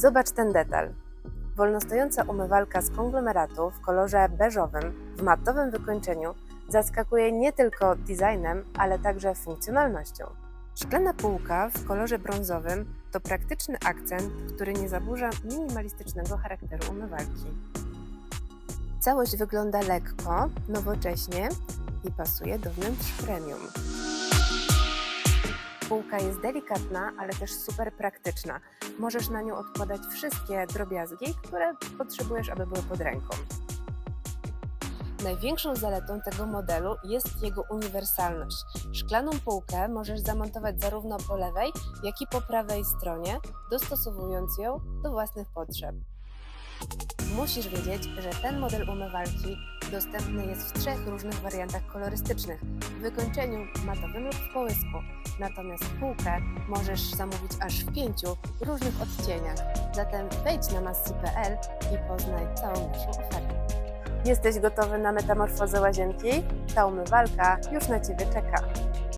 Zobacz ten detal. Wolnostojąca umywalka z konglomeratu w kolorze beżowym, w matowym wykończeniu, zaskakuje nie tylko designem, ale także funkcjonalnością. Szklana półka w kolorze brązowym to praktyczny akcent, który nie zaburza minimalistycznego charakteru umywalki. Całość wygląda lekko, nowocześnie i pasuje do wnętrz premium. Półka jest delikatna, ale też super praktyczna. Możesz na nią odkładać wszystkie drobiazgi, które potrzebujesz, aby były pod ręką. Największą zaletą tego modelu jest jego uniwersalność. Szklaną półkę możesz zamontować zarówno po lewej, jak i po prawej stronie, dostosowując ją do własnych potrzeb. Musisz wiedzieć, że ten model umywalki dostępny jest w trzech różnych wariantach kolorystycznych w wykończeniu matowym lub w połysku. Natomiast półkę możesz zamówić aż w pięciu różnych odcieniach. Zatem wejdź na massi.pl i poznaj całą naszą ofertę. Jesteś gotowy na metamorfozę łazienki? Ta umywalka już na Ciebie czeka.